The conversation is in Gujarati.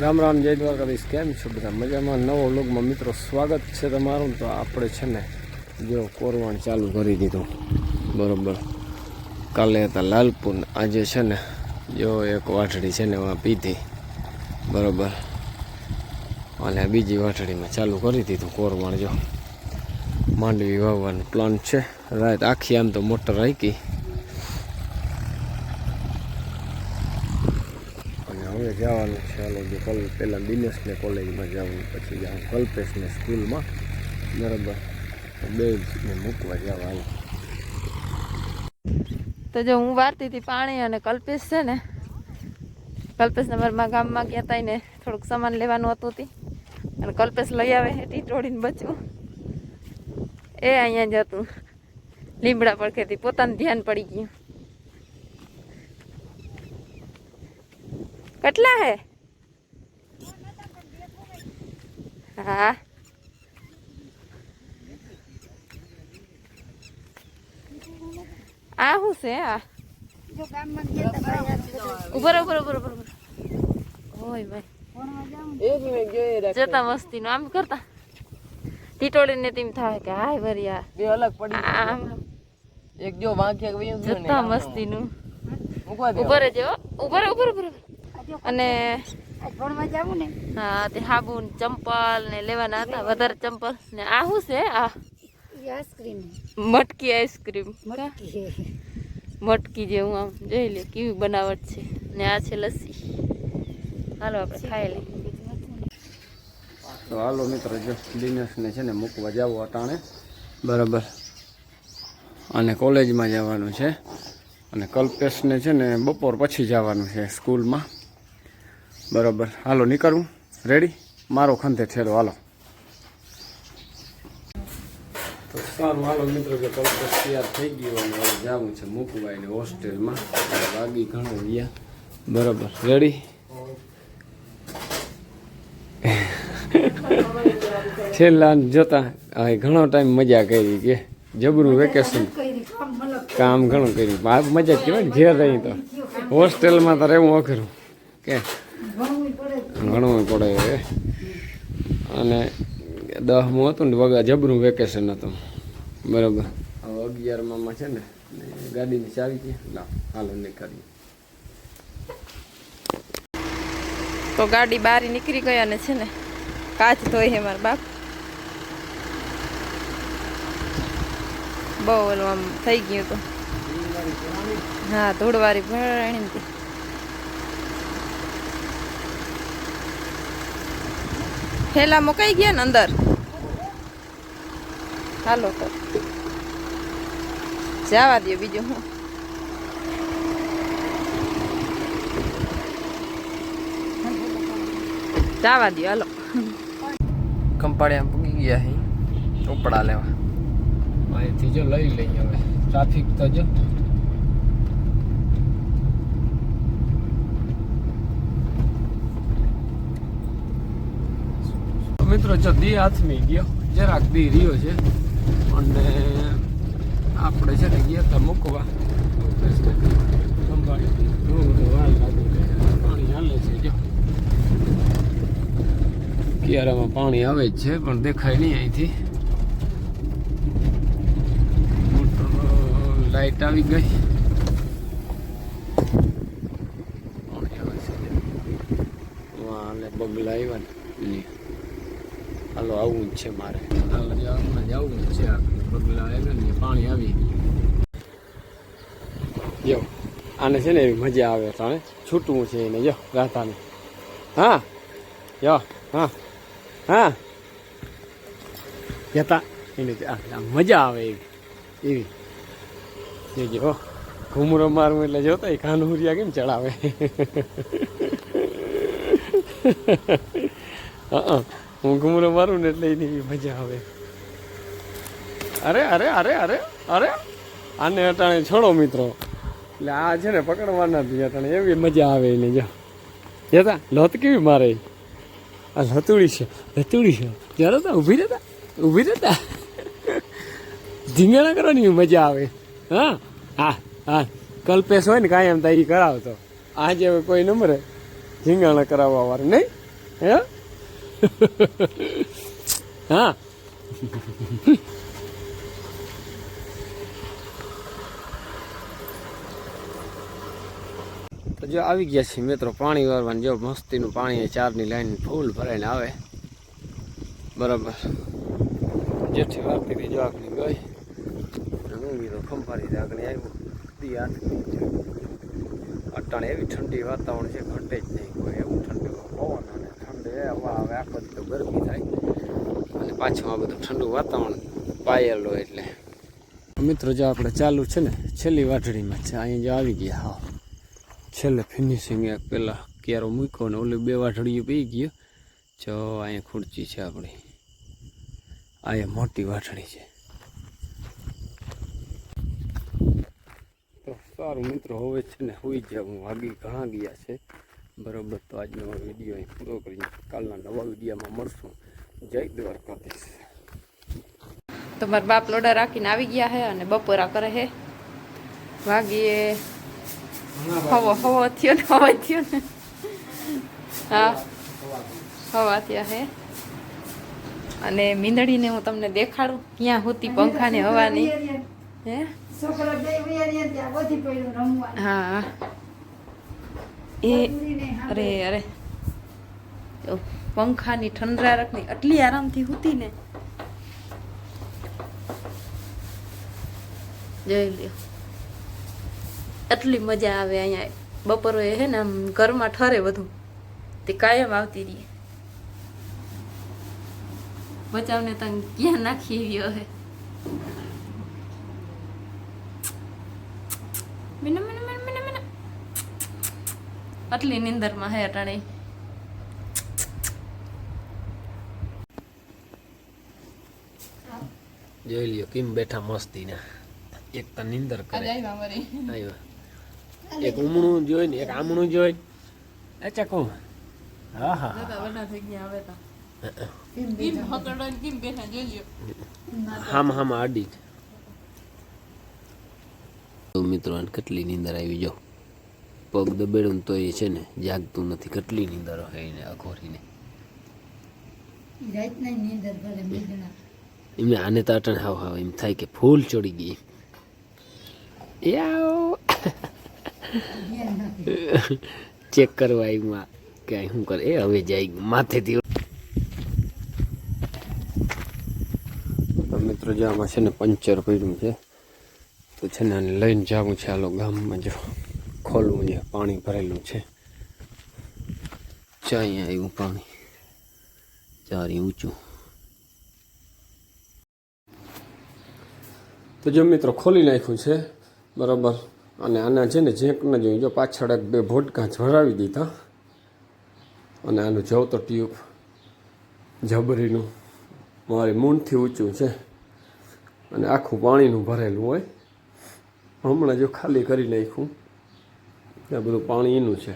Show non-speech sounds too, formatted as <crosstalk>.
રામ રામ, જય દ્વારકાધીશ. કેમ છો બધા? મજામાં? નવો લોગમાં મિત્રો સ્વાગત છે તમારું. તો આપણે છે ને, જો કોરવાણ ચાલુ કરી દીધું. બરોબર. કાલે હતા લાલપુર આજે છે ને, જો એક વાટડી છે ને એમાં પીધી. બરોબર. અને બીજી વાટડીમાં ચાલુ કરી દીધું કોરવાણ, જો. માંડવી વાવવાનો પ્લાન છે. રાત આખી આમ તો મોટર રાખી હવે જવાનું છે. હાલો, જે કલ પહેલાં દિનેશને કોલેજમાં જવાનું, પછી જાઉં. કલ્પેશને સ્કૂલમાં બરાબર. બે ને મૂકવા જવાનું તો જો હું વારતી હતી પાણી અને કલ્પેશ છે ને, કલ્પેશ નંબરમાં ગામમાં ગયા હતા ને થોડુંક સામાન લેવાનું હતું હતી અને કલ્પેશ લઈ આવે તોડીને બચવું એ અહીંયા જ હતું. લીમડા પડખેથી પોતાનું ધ્યાન પડી ગયું. કેટલા હે? હા. આ શું છે? આ. ઉભર ઉભર ઉભર ઉભર ઓય ભાઈ. જતા મસ્તી નું આમ કરતા. ટીટોળી ને તેમ થાય કે હાય આ. બે અલગ પડી આમ. એક જો ને જતા મસ્તી નું મૂકવા દે ઉભર જ ઉભર ઉભર ઉભર અને હા તે હાબુ ચંપલ ને લેવાના હતા વધારે ચંપલ. ને આ શું છે? આ મટકી આઈસ્ક્રીમ. મટકી. જેવું આમ જોઈ લે કેવી બનાવટ છે. ને આ છે લસ્સી. હાલો આપણે ખાઈ લઈએ. તો હાલો મિત્રો જો ડિનર્સને છે ને મૂકવા જવું અટાણે. બરાબર. અને કોલેજમાં જવાનું છે. અને કલ્પેશને છે ને બપોર પછી જવાનું છે સ્કૂલમાં. બરાબર. હાલો નીકળવું રેડી મારો ખંતે ઠેરો હાલો. તો સારું. હાલો મિત્રો કે કલ્પેશ તૈયાર થઈ ગયો અને હવે જવું છે મૂકવા એને હોસ્ટેલમાં વાગી ઘણો રહ્યા. બરાબર. રેડી છેલ્લા જોતા આ ઘણો ટાઈમ મજા કરી કે જબરું વેકેશન. કામ ઘણું કર્યું. મજા કહેવાય ને ઘેર રહી તો. હોસ્ટેલમાં તો રહેવું અઘરું. કે ઘણું પડે. અને દસમું હતું ને વગા જબરું વેકેશન હતું. બરાબર. હવે અગિયારમાં છે ને ગાડીની ચાવી છે. હાલો નીકળીએ તો ગાડી બારી નીકળી ગયા અને છે ને, કાચ ધોઈ હે મારા બાપ. બહુ ઓલું આમ થઈ ગયું તો હા, ધૂળવારી ભરાણી ને થેલા મુકાઈ ગયા ને અંદર. હાલો તો. જવા દો બીજું હું. જવા દો હાલો. કંપાળિયા પૂગી ગયા હે. ઉપડા લેવા. અહીંથી જો લઈ લઈએ હવે. ટ્રાફિક તો જો તો મિત્રો, જો દી હાથમી ગયો, જરાક દી રહ્યો છે, અને આપણે છે ને ગયા હતા મૂકવા. પાણી હાલે છે જો કિયારામાં પાણી આવે જ છે, પણ દેખાય નહીં અહીંથી. મોટર લાઈટ આવી ગઈ. પાણી આવે છે. બગલા આવ્યા ને. હાલો, આવું જ છે મારે. હાલો જવાનું જવું જ છે આવ્યા ને પાણી આવી જો આને છે ને એવી મજા આવે તાણે છૂટવું છે એને જો રાતાને હા યો હા હા. જતા એને મજા આવે એવી એવી. જે જો, ઘૂમરો મારું એટલે જોતા એ કાનહુરિયા કેમ ચડાવે? <laughs> હા. હું ઘૂમરો મારું ને એટલે એની મજા આવે. અરે અરે અરે અરે અરે, આને અટાણે છોડો મિત્રો. એટલે આ છે ને પકડવાના બી અટાણે, એવી મજા આવે એને, જો. જતા, લોત કેવી મારે? આ લતુડી છે લતુડી છે. જરા તા ઊભી રહેતા ઊભી રહેતા. ધીંગાણા કરવાની મજા આવે. હા હા હા. કલ્પેશ હોય ને કાયમ તા એ કરાવતો. આજે કોઈ નંબરે ધીંગાણા કરાવવા વાળું, નહીં? હે? હા. તો જો આવી ગયા છે મિત્રો પાણી વારવાનું જો મસ્તીનું પાણી ચારની લાઈન ફૂલ ભરાઈને આવે. બરાબર. જેથી વારતી હતી જો આગળ ગઈ હું કીધું ખંભારી આગળ આવ્યો. અટાણે એવી ઠંડી વાતાવરણ છે, ઘટે જ નહીં કોઈ. એવું ઠંડી પવન ઠંડી હવા આખો તો ગરમી થાય. અને પાછું આ બધું ઠંડુ વાતાવરણ પાયેલું એટલે. મિત્રો, જો આપણે ચાલુ છે ને, છેલ્લી વાટડીમાં છે, અહીંયા જો આવી ગયા, હા. છેલ્લે ફિનિશિંગ એક પેલા કેરો મૂક્યો ને, ઓલું બે વાટડીઓ પી ગયો. જો, અહીંયા ખુરચી છે આપણી. અહીંયા મોટી વાટડી છે. તો સારું, મિત્રો, હવે છે ને, હોઈ જાય હું વાગી ઘણા ગયા છે. બરોબર. તો આજનો વીડિયો અહીં પૂરો કરીને કાલના નવા વિડીયોમાં મળશું. જય દ્વારકાધીશ. તો મારા બાપ લોડા રાખીને આવી ગયા હે અને બપોરા કરે હે. વાગીએ હવો હવો થયો ને હવા થયો ને. હા હવા થયા હે. અને મીંદડીને હું તમને દેખાડું ક્યાં હોતી પંખાને હવાની. હે? હા. એ, અરે અરે. પંખાની ઠંડારકની આટલી આરામથી હતી ને. જોઈ લ્યો. આટલી મજા આવે અહીંયા. બપોરે હે ને આમ ઘરમાં ઠરે બધું. તે કાયમ આવતી રહી. બચાવને તમે ક્યાં નાખી ગયો હે? મિનમ મીના મીના મીના મીના આટલી નિંદરમાં હે અટાણે. જોઈ લ્યો કેમ બેઠા મસ્તી ના એક તો નિંદર કરે. આવ્યો એક ઉમણું જોઈ ને એક આમણું જોઈ. એ ચકો. હા હા. હામ હામ આડી મિત્રો કેટલી નીંદર આવી જો. પગ દબેડું તો એ છે ને જાગતું નથી. કેટલી નીંદર હોય એને અઘોરીને. એમને આને તાટણ હાવ હાવ એમ થાય કે ફૂલ ચડી ગઈ. ચેક કરવા એમાં કે શું કરે? એ હવે જાય માથેથી. તો મિત્રો જે આમાં છે ને પંચર પડ્યું છે તો છે ને આને લઈને જવું છે આલો ગામમાં જો. ખોલવું છે પાણી ભરેલું છે. ચાઈ આવ્યું પાણી. ચારી ઊંચું. તો જો મિત્રો ખોલી નાખ્યું છે, બરાબર. અને આના છે ને ઝેંકના જોઈએ જો પાછળ એક બે ભોટકા ઝરાવી દીધા. અને આનું જવ તો ટ્યુબ જબરીનું મારી મૂંઢથી ઊંચું છે. અને આખું પાણીનું ભરેલું હોય. હમણાં જો ખાલી કરી નાખ્યું. આ બધું પાણી એનું છે